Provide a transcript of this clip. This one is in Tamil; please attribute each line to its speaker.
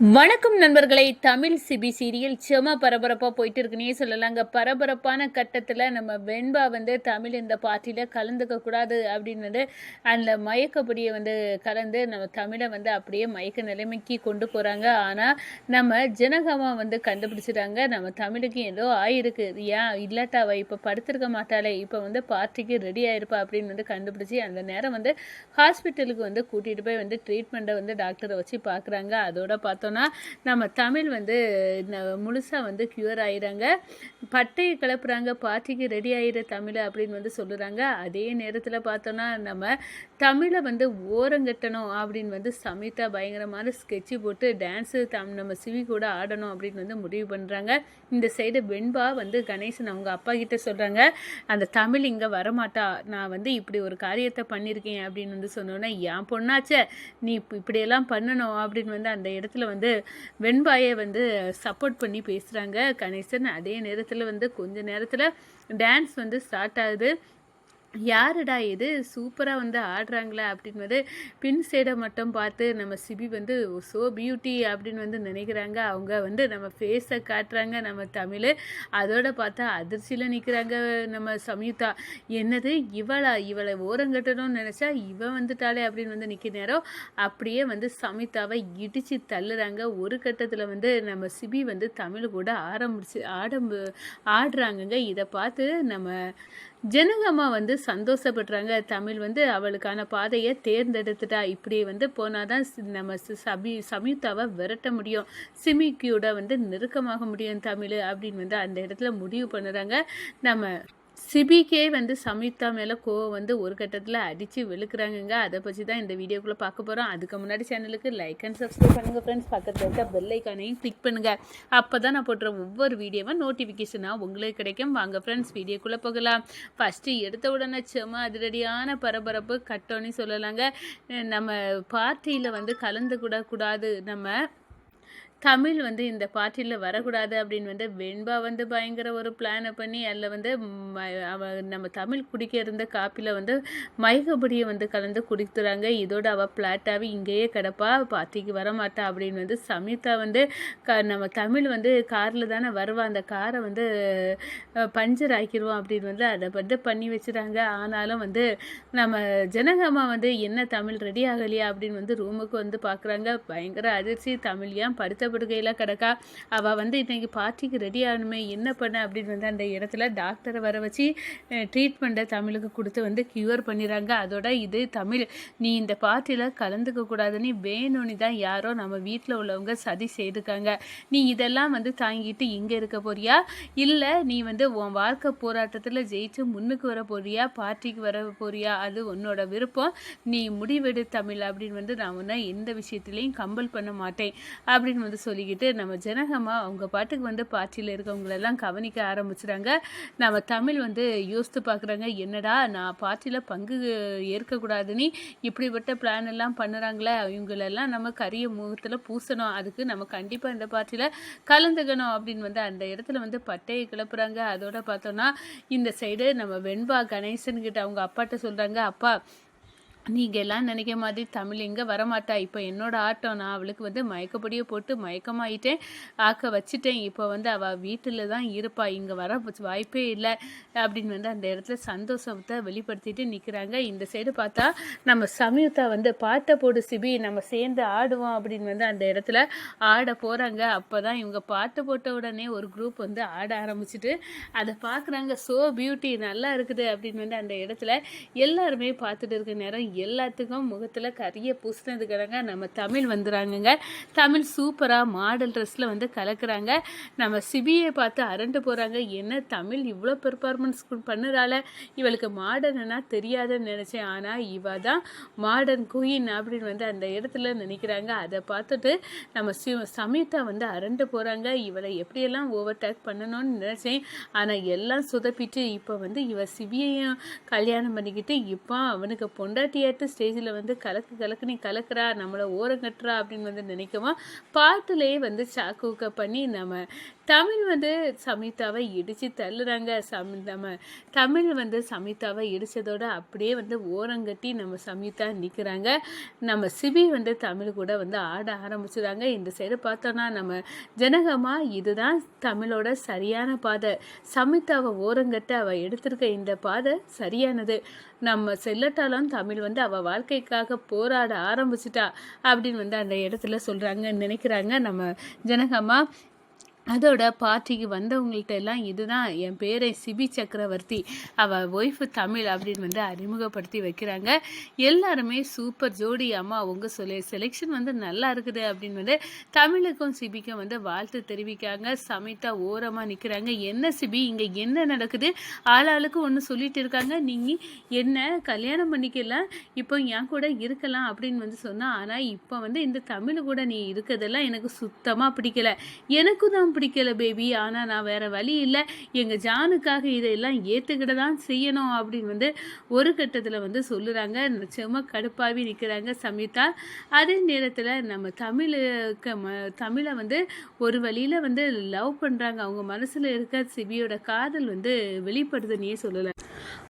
Speaker 1: வணக்கம் நண்பர்களை. தமிழ் சிபி சீரியல் செம பரபரப்பாக போயிட்டு இருக்குன்னே சொல்லலாங்க பரபரப்பான கட்டத்தில் நம்ம வெண்பா வந்து தமிழ் இந்த பார்ட்டியில் கலந்துக்க கூடாது அப்படின்னு அந்த மயக்கப்படியை வந்து கலந்து நம்ம தமிழை வந்து அப்படியே மயக்க நிலைமைக்கு கொண்டு போகிறாங்க ஆனால் நம்ம ஜனகமா வந்து கண்டுபிடிச்சிட்டாங்க. நம்ம தமிழுக்கு ஏதோ ஆயிருக்கு. ஏன் இல்லாட்டா இப்போ படுத்திருக்க மாட்டாளே. இப்போ வந்து பார்ட்டிக்கு ரெடி ஆயிருப்பா அப்படின்னு வந்து கண்டுபிடிச்சி அந்த நேரம் வந்து ஹாஸ்பிட்டலுக்கு வந்து கூட்டிகிட்டு போய் வந்து ட்ரீட்மெண்ட்டை வந்து டாக்டரை வச்சு பார்க்குறாங்க அதோட பார்த்தோன்னா நம்ம தமிழ் வந்து முழுசாக வந்து க்யூர் ஆயிடுறாங்க பட்டையை கிளப்புறாங்க பார்ட்டிக்கு ரெடி ஆகிற தமிழ் அப்படின்னு வந்து சொல்லுறாங்க. அதே நேரத்தில் பார்த்தோன்னா நம்ம தமிழை வந்து ஓரங்கட்டணும் அப்படின்னு வந்து சமிதா பயங்கரமான ஸ்கெட்சு போட்டு டான்ஸு தம் நம்ம சிவி கூட ஆடணும் அப்படின்னு வந்து முடிவு பண்ணுறாங்க இந்த சைடு வெண்பா வந்து கணேசன் அவங்க அப்பா கிட்ட சொல்கிறாங்க அந்த தமிழ் இங்கே வரமாட்டா நான் வந்து இப்படி ஒரு காரியத்தை பண்ணியிருக்கேன் அப்படின்னு வந்து சொன்னோன்னே என் பொண்ணாச்சே நீ இப்ப- இப்படியெல்லாம் பண்ணணும் அப்படின்னு வந்து அந்த இடத்துல வந்து வெண்பாயை வந்து சப்போர்ட் பண்ணி பேசுகிறாங்க கணேசன். அதே நேரத்தில் வந்து கொஞ்ச நேரத்தில் டான்ஸ் வந்து ஸ்டார்ட் ஆகுது. யாருடா இது? சூப்பராக வந்து ஆடுறாங்களே அப்படின்னு வந்து பின் சைடை மட்டும் பார்த்து நம்ம சிபி வந்து ஸோ பியூட்டி அப்படின்னு வந்து நினைக்கிறாங்க. அவங்க வந்து நம்ம ஃபேஸை காட்டுறாங்க நம்ம தமிழ். அதோட பார்த்தா அதிர்ச்சியில் நிற்கிறாங்க நம்ம சம்யுக்தா என்னது? இவளா? இவளை ஓரங்கட்டணும்னு நினச்சா இவன் வந்துட்டாளே அப்படின்னு வந்து நிற்க நேரம் அப்படியே வந்து சமிதாவை இடித்து தள்ளுறாங்க. ஒரு கட்டத்தில் வந்து நம்ம சிபி வந்து தமிழ் கூட ஆரம்பிச்சு ஆடம்பு ஆடுறாங்கங்க. இதை பார்த்து நம்ம ஜனகம்மா வந்து சந்தோஷப்படுறாங்க. தமிழ் வந்து அவளுக்கான பாதையை தேர்ந்தெடுத்துட்டா. இப்படி வந்து போனாதான் தான் நம்ம சபி சம்யுக்தாவை விரட்ட முடியும். சிமிக்கியோட வந்து நெருக்கமாக முடியும் தமிழ் அப்படின்னு வந்து அந்த இடத்துல முடிவு பண்ணுறாங்க. நம்ம சிபிக்கே வந்து சம்யுக்தா மேலே கோவம் வந்து ஒரு கட்டத்தில் அடித்து வெளுக்குறாங்கங்க அதை பற்றி தான் இந்த வீடியோக்குள்ளே பார்க்க போகிறோம் அதுக்கு முன்னாடி சேனலுக்கு லைக் அண்ட் சப்ஸ்கிரைப் பண்ணுங்கள் ஃப்ரெண்ட்ஸ் பக்கத்தில் இருக்க பெல் ஐக்கானையும் கிளிக் பண்ணுங்கள் அப்போ தான் நான் போடுற ஒவ்வொரு வீடியோவும் நோட்டிஃபிகேஷனாக உங்களுக்கு கிடைக்கும். வாங்க ஃப்ரெண்ட்ஸ் வீடியோக்குள்ளே போகலாம். ஃபஸ்ட்டு எடுத்த உடனே செம அதிரடியான பரபரப்பு கட்டோன்னு சொல்லலாங்க. நம்ம பார்ட்டியில் வந்து கலந்து கூட கூடாது. நம்ம தமிழ் வந்து இந்த பார்ட்டியில் வரக்கூடாது அப்படின்னு வந்து வெண்பா வந்து பயங்கர ஒரு பிளானை பண்ணி அதில் வந்து ம- அவ நம்ம தமிழ் குடிக்க இருந்த காப்பியில் வந்து மயக்கப்படியை வந்து கலந்து குடித்துறாங்க இதோட அவள் பிளாட்டாகவே இங்கேயே கிடப்பா பார்ட்டிக்கு வரமாட்டா அப்படின்னு வந்து சம்யுக்தா வந்து க நம்ம தமிழ் வந்து காரில் தானே வருவா அந்த காரை வந்து பஞ்சர் ஆக்கிடுவோம் அப்படின்னு வந்து அதை வந்து பண்ணி வச்சுறாங்க ஆனாலும் வந்து நம்ம ஜனகம்மா வந்து என்ன தமிழ் ரெடி ஆகலையா அப்படின்னு வந்து ரூமுக்கு வந்து பார்க்குறாங்க பயங்கர அதிர்ச்சி. தமிழ் ஏன் படுத்த படுக்கையில் கிடக்கா அவள் வந்து இன்னைக்கு பார்ட்டிக்கு ரெடி ஆகணுமே என்ன பண்ண அப்படின்னு வந்து அந்த இடத்துல டாக்டரை வர வச்சு ட்ரீட்மெண்ட்டை தமிழுக்கு கொடுத்து வந்து க்யூர் பண்ணிடுறாங்க. அதோட இது தமிழ். நீ இந்த பார்ட்டியில் கலந்துக்க கூடாதுன்னு வேணும்னு தான் யாரோ நம்ம வீட்டில் உள்ளவங்க சதி செய்திருக்காங்க. நீ இதெல்லாம் வந்து தாங்கிட்டு இங்கே இருக்க போறியா? இல்லை நீ வந்து உன் வாழ்க்கை போராட்டத்தில் ஜெயிச்சு முன்னுக்கு வர போறியா? பார்ட்டிக்கு வர போறியா? அது உன்னோட விருப்பம். நீ முடிவெடு தமிழ் அப்படின்னு வந்து நான் உன்னை எந்த விஷயத்துலையும் கம்பல் பண்ண மாட்டேன் அப்படின்னு வந்து சொல்லிக்கிட்டு நம்ம ஜனகமாக அவங்க பாட்டுக்கு வந்து பார்ட்டியில் இருக்கவங்களெல்லாம் கவனிக்க ஆரம்பிச்சுறாங்க நம்ம தமிழ் வந்து யோசித்து பார்க்குறாங்க என்னடா நான் பார்ட்டியில் பங்கு ஏற்கக்கூடாதுன்னு இப்படிப்பட்ட பிளான் எல்லாம் பண்ணுறாங்களே இவங்களெல்லாம் நம்ம கரிய முகத்தில் பூசணும். அதுக்கு நம்ம கண்டிப்பாக இந்த பார்ட்டியில் கலந்துக்கணும். அப்படின்னு வந்து அந்த இடத்துல வந்து பட்டையை கிளப்புறாங்க. அதோட பார்த்தோன்னா இந்த சைடு நம்ம வெண்பா கணேசன் கிட்ட அவங்க அப்பாட்ட சொல்கிறாங்க அப்பா நீங்கள் எல்லாம் நினைக்க மாதிரி தமிழ் இங்கே வரமாட்டா. இப்போ என்னோட ஆட்டம் நான் அவளுக்கு வந்து மயக்கப்படியே போட்டு மயக்கமாயிட்டேன். ஆக்க வச்சுட்டேன். இப்போ வந்து அவள் வீட்டில் தான் இருப்பா. இங்கே வர வாய்ப்பே இல்லை. அப்படின்னு வந்து அந்த இடத்துல சந்தோஷத்தை வெளிப்படுத்திட்டு நிற்கிறாங்க இந்த சைடு பார்த்தா நம்ம சமயத்தா வந்து பாட்டை போடு சிபி நம்ம சேர்ந்து ஆடுவோம் அப்படின்னு வந்து அந்த இடத்துல ஆட போகிறாங்க அப்போ தான் இவங்க பாட்டு போட்ட உடனே ஒரு குரூப் வந்து ஆட ஆரம்பிச்சிட்டு அதை பார்க்குறாங்க. ஸோ பியூட்டி நல்லா இருக்குது. அப்படின்னு வந்து அந்த இடத்துல எல்லாருமே பார்த்துட்டு இருக்க நேரம் எல்லாத்துக்கும் முகத்தில் கரிய பூசினதுக்காக நம்ம தமிழ் வந்துடுறாங்கங்க தமிழ் சூப்பராக மாடல் ட்ரெஸ்ஸில் வந்து கலக்குறாங்க. நம்ம சிபியை பார்த்து அரண்டு போகிறாங்க என்ன தமிழ் இவ்வளோ பெர்ஃபார்மன்ஸ் பண்ணுறால இவளுக்கு மாடர்னா தெரியாதுன்னு நினச்சேன். ஆனால் இவ தான் மாடர்ன் குயின் அப்படின்னு வந்து அந்த இடத்துல நினைக்கிறாங்க. அதை பார்த்துட்டு நம்ம சி சமீதா வந்து அரண்டு போகிறாங்க இவளை எப்படியெல்லாம் ஓவர் டேக் பண்ணணும்னு நினச்சேன். ஆனால் எல்லாம் சுதப்பிட்டு இப்போ வந்து இவ சிபியையும் கல்யாணம் பண்ணிக்கிட்டு இப்போ அவனுக்கு பொண்டாட்டியை விளையாட்டு ஸ்டேஜில் வந்து கலக்கு கலக்கு நீ கலக்குறா நம்மளை ஓரம் கட்டுறா அப்படின்னு வந்து நினைக்கமா பாட்டுலேயே வந்து சாக்கூக்க பண்ணி நம்ம தமிழ் வந்து சமிதாவை இடித்து தள்ளுறாங்க சம் நம்ம தமிழ் வந்து சமிதாவை இடித்ததோட அப்படியே வந்து ஓரங்கட்டி நம்ம சமிதா நிற்கிறாங்க நம்ம சிபி வந்து தமிழ் கூட வந்து ஆட ஆரம்பிச்சுறாங்க. இந்த சைடு பார்த்தோன்னா நம்ம ஜனகமாக இதுதான் தமிழோட சரியான பாதை. சமிதாவை ஓரங்கட்ட அவள் எடுத்திருக்க இந்த பாதை சரியானது. நம்ம செல்லட்டாலும் தமிழ் வந்து அவள் வாழ்க்கைக்காக போராட ஆரம்பிச்சிட்டா அப்படின்னு வந்து அந்த இடத்துல சொல்கிறாங்க நினைக்கிறாங்க நம்ம ஜனகம்மா. அதோட பார்ட்டிக்கு வந்தவங்கள்ட்ட எல்லாம் இதுதான் என் பேரை சிபி சக்கரவர்த்தி அவள் ஒய்ஃபு தமிழ் அப்படின்னு வந்து அறிமுகப்படுத்தி வைக்கிறாங்க. எல்லாருமே சூப்பர் ஜோடி அம்மா அவங்க சொல்லி செலெக்ஷன் வந்து நல்லா இருக்குது அப்படின்னு வந்து தமிழுக்கும் சிபிக்கும் வந்து வாழ்த்து தெரிவிக்காங்க சமிதா ஓரமாக நிற்கிறாங்க என்ன சிபி இங்கே என்ன நடக்குது? ஆளாளுக்கு ஒன்று சொல்லிட்டு இருக்காங்க. நீங்கள் என்ன கல்யாணம் பண்ணிக்கலாம் இப்போ என் கூட இருக்கலாம் அப்படின்னு வந்து சொன்னால் ஆனால் இப்போ வந்து இந்த தமிழ் கூட நீ இருக்கிறதெல்லாம் எனக்கு சுத்தமாக பிடிக்கல. எனக்கும் தான் பிடிக்கல பேபி ஆனால் நான் வேற வழி இல்லை. எங்கள் ஜானுக்காக இதையெல்லாம் ஏற்றுக்கிட்ட தான் செய்யணும் அப்படின்னு வந்து ஒரு கட்டத்தில் வந்து சொல்லுறாங்க. நிச்சயமாக கடுப்பாகி நிற்கிறாங்க சமிதா. அதே நேரத்தில் நம்ம தமிழுக்கு ம தமிழை வந்து ஒரு வழியில் வந்து லவ் பண்ணுறாங்க அவங்க மனசில் இருக்க சிபியோட காதல் வந்து வெளிப்படுதுன்னே சொல்லலை